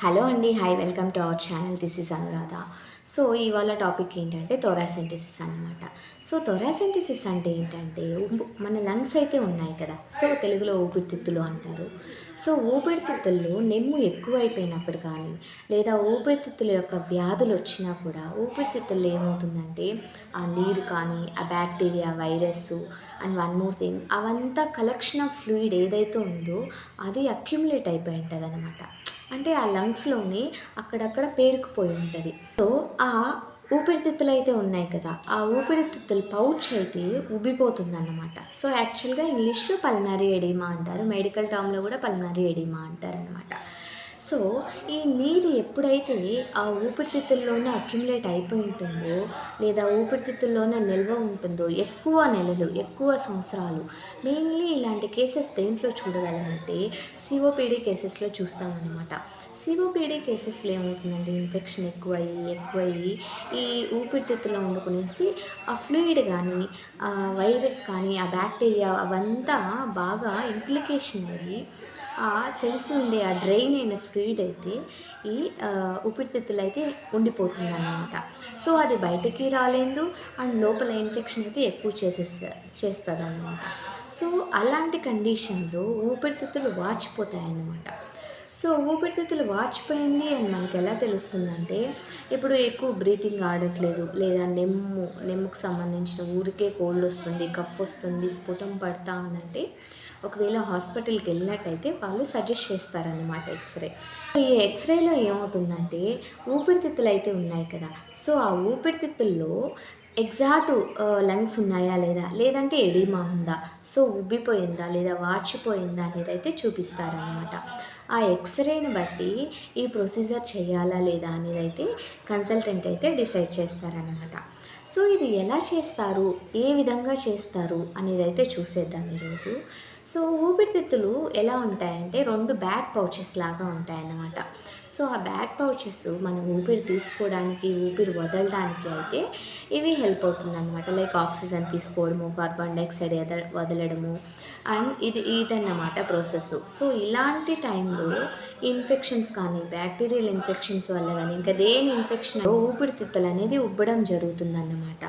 Hello అండి hi welcome to our channel this is Anuradha so ఇవాళ topic ఏంటంటే thoracentesis అనమాట సో థొరాసెంటిసిస్ అంటే ఏంటంటే మన లంగ్స్ అయితే ఉన్నాయి కదా. సో తెలుగులో ఊపిరితిత్తులు అంటారు. సో ఊపిరితిత్తుల్లో నెమ్ము ఎక్కువైపోయినప్పుడు కానీ లేదా ఊపిరితిత్తుల యొక్క వ్యాధులు వచ్చినా కూడా ఊపిరితిత్తుల్లో ఏమవుతుందంటే ఆ నీరు కానీ ఆ bacteria virus and one more thing అవంతా కలెక్షన్ ఆఫ్ ఫ్లూయిడ్ ఏదైతే ఉందో అది అక్యుములేట్ అయిపోయి ఉంటుంది అనమాట అంటే ఆ లంగ్స్లోని అక్కడక్కడ పేరుకుపోయి ఉంటుంది. సో ఆ ఊపిరితిత్తులు అయితే ఉన్నాయి కదా ఆ ఊపిరితిత్తుల పౌచ్ అయితే ఉబ్బిపోతుంది అన్నమాట సో యాక్చువల్గా ఇంగ్లీష్లో పల్మరీ ఎడిమా అంటారు మెడికల్ టర్మ్లో కూడా పల్మరీ ఎడిమా అంటారు అనమాట సో ఈ నీరు ఎప్పుడైతే ఆ ఊపిరితిత్తుల్లోనే అక్యుములేట్ అయిపోయి ఉంటుందో లేదా ఊపిరితిత్తుల్లోనే నిల్వ ఉంటుందో ఎక్కువ నెలలు ఎక్కువ సంవత్సరాలు మెయిన్లీ ఇలాంటి కేసెస్ దేంట్లో చూడగలమంటే సిఓపిడి కేసెస్లో చూస్తామన్నమాట. సిఓపిడి కేసెస్లో ఏమవుతుందంటే ఇన్ఫెక్షన్ ఎక్కువయ్యి ఎక్కువయ్యి ఈ ఊపిరితిత్తులో వండుకునేసి ఆ ఫ్లూయిడ్ కానీ ఆ వైరస్ కానీ ఆ బ్యాక్టీరియా అవంతా బాగా ఇంప్లికేషన్ అయ్యి ఆ సెల్స్ ఉండే ఆ డ్రైన్ అయిన ఫ్లూయిడ్ అయితే ఈ ఆ, ఊపిరితిత్తులు అయితే ఉండిపోతుంది అనమాట సో అది బయటికి రాలేదు అండ్ లోపల ఇన్ఫెక్షన్ అయితే ఎక్కువ చేసేస్తా చేస్తుంది అనమాట సో అలాంటి కండిషన్లో ఊపిరితిత్తులు వాచిపోతాయి అన్నమాట సో ఊపిరితిత్తులు వాచిపోయింది అని మనకి ఎలా తెలుస్తుందంటే ఇప్పుడు ఎక్కువ బ్రీతింగ్ ఆడట్లేదు లేదా నెమ్ము నెమ్ముకు సంబంధించిన ఊరికే కోల్డ్ వస్తుంది కఫ్ వస్తుంది స్ఫుటం పడతా ఉందంటే ఒకవేళ హాస్పిటల్కి వెళ్ళినట్టయితే వాళ్ళు సజెస్ట్ చేస్తారన్నమాట ఎక్స్రే. సో ఈ ఎక్స్రేలో ఏమవుతుందంటే ఊపిరితిత్తులు అయితే ఉన్నాయి కదా. సో ఆ ఊపిరితిత్తుల్లో ఎగ్జాక్ట్ లంగ్స్ ఉన్నాయా లేదా? లేదంటే ఎడిమా ఉందా? సో ఉబ్బిపోయిందా లేదా? వాచిపోయిందా అనేది అయితే చూపిస్తారనమాట ఆ ఎక్స్రేని బట్టి ఈ ప్రొసీజర్ చేయాలా లేదా అనేది అయితే కన్సల్టెంట్ అయితే డిసైడ్ చేస్తారనమాట సో ఇది ఎలా చేస్తారు? ఏ విధంగా చేస్తారు? అనేది అయితే చూసేద్దాం ఈరోజు. సో ఊపిరితిత్తులు ఎలా ఉంటాయంటే రెండు బ్యాక్ పౌచెస్ లాగా ఉంటాయన్నమాట. సో ఆ బ్యాక్ పౌచెస్ మనం ఊపిరి తీసుకోవడానికి ఊపిరి వదలడానికి అయితే ఇవి హెల్ప్ అవుతుంది అనమాట లైక్ ఆక్సిజన్ తీసుకోవడము కార్బన్ డైఆక్సైడ్ ఎద వదలడము అండ్ ఇది ఇదన్నమాట ప్రాసెస్. సో ఇలాంటి టైంలో ఇన్ఫెక్షన్స్ కానీ బ్యాక్టీరియల్ ఇన్ఫెక్షన్స్ వల్ల కానీ ఇంకా దేని ఇన్ఫెక్షన్ ఊపిరితిత్తులు అనేది ఉబ్బడం జరుగుతుందన్నమాట.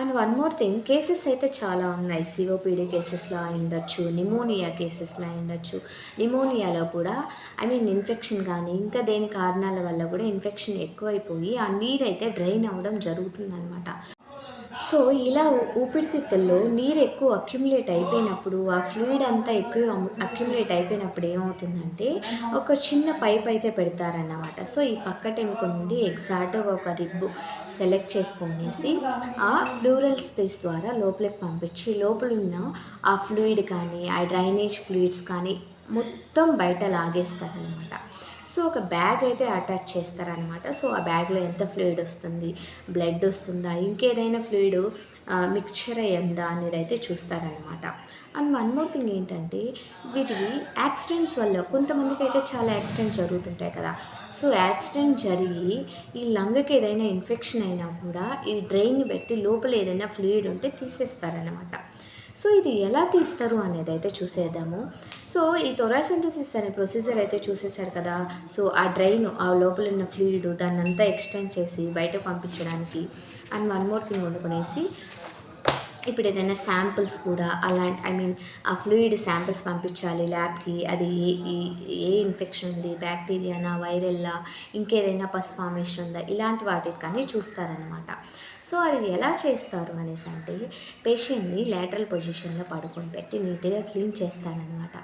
And one more thing cases అయితే చాలా ఉన్నాయి. సిఓపిడి కేసెస్లో అయి ఉండొచ్చు నిమోనియా కేసెస్లో అయ్యుండొచ్చు ఉండొచ్చు నిమోనియాలో కూడా ఐ మీన్ ఇన్ఫెక్షన్ కానీ ఇంకా దేని కారణాల వల్ల కూడా ఇన్ఫెక్షన్ ఎక్కువైపోయి ఆ నీరు అయితే డ్రైన్ అవ్వడం జరుగుతుందనమాట సో ఇలా ఊ- ఊపిరితిత్తుల్లో నీరు ఎక్కువ అక్యుములేట్ అయిపోయినప్పుడు ఆ ఫ్లూయిడ్ అంతా ఎక్కువ అక్యుములేట్ అయిపోయినప్పుడు ఏమవుతుందంటే ఒక చిన్న పైప్ అయితే పెడతారన్నమాట. సో ఈ పక్కటెముక నుండి ఎగ్జాక్ట్గా ఒక రిబ్బు సెలెక్ట్ చేసుకునేసి ఆ ప్లూరల్ స్పేస్ ద్వారా లోపలికి పంపించి లోపల ఉన్న ఆ ఫ్లూయిడ్ కానీ ఆ డ్రైనేజ్ ఫ్లూయిడ్స్ కానీ మొత్తం బయట లాగేస్తారనమాట సో ఒక బ్యాగ్ అయితే అటాచ్ చేస్తారనమాట సో ఆ బ్యాగ్లో ఎంత ఫ్లూయిడ్ వస్తుంది బ్లడ్ వస్తుందా ఇంకేదైనా ఫ్లూయిడ్ మిక్చర్ అయ్యిందా అనేది అయితే చూస్తారనమాట అండ్ వన్ మోర్ థింగ్ ఏంటంటే వీటివి యాక్సిడెంట్స్ వల్ల కొంతమందికి అయితే చాలా యాక్సిడెంట్ జరుగుతుంటాయి కదా. సో యాక్సిడెంట్ జరిగి ఈ లంగ్కి ఏదైనా ఇన్ఫెక్షన్ అయినా కూడా ఈ డ్రైన్ని పెట్టి లోపల ఏదైనా ఫ్లూయిడ్ ఉంటే తీసేస్తారనమాట సో ఇది ఎలా తీస్తారు అనేది అయితే చూసేద్దాము. సో ఈ థొరాసెంటసిస్ అనే ప్రొసీజర్ అయితే చూసేశారు కదా. సో ఆ డ్రైన్ ఆ లోపల ఉన్న ఫ్లూయిడ్ దాన్ని అంతా ఎక్స్టెండ్ చేసి బయట పంపించడానికి అండ్ వన్ మోర్ థింగ్ వండుకునేసి ఇప్పుడు ఏదైనా శాంపిల్స్ కూడా అలాంటి ఐ మీన్ ఆ ఫ్లూయిడ్ శాంపిల్స్ పంపించాలి ల్యాబ్కి. అది ఏ ఈ- ఏ ఇన్ఫెక్షన్ ఉంది బ్యాక్టీరియానా వైరల్లా ఇంకేదైనా పస్ ఫార్మేషన్ ఉందా? ఇలాంటి వాటికి కానీ చూస్తారనమాట సో అది ఎలా చేస్తారు అనేసి అంటే పేషెంట్ని లేటరల్ పొజిషన్లో పడుకొని పెట్టి నీట్గా క్లీన్ చేస్తారనమాట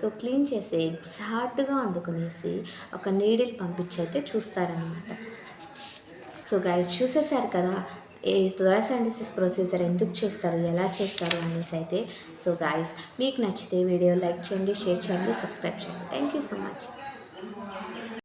సో క్లీన్ చేసి ఎగ్జాక్ట్గా వండుకునేసి ఒక నీడిల్ పంపించైతే చూస్తారనమాట సో గైస్ చూసేశారు కదా ఈ థొరాసెంటిసిస్ ప్రొసీజర్ ఎందుకు చేస్తారు ఎలా చేస్తారు అనేసి అయితే సో గాయస్ మీకు నచ్చితే వీడియో లైక్ చేయండి షేర్ చేయండి సబ్స్క్రైబ్ చేయండి. Thank you so much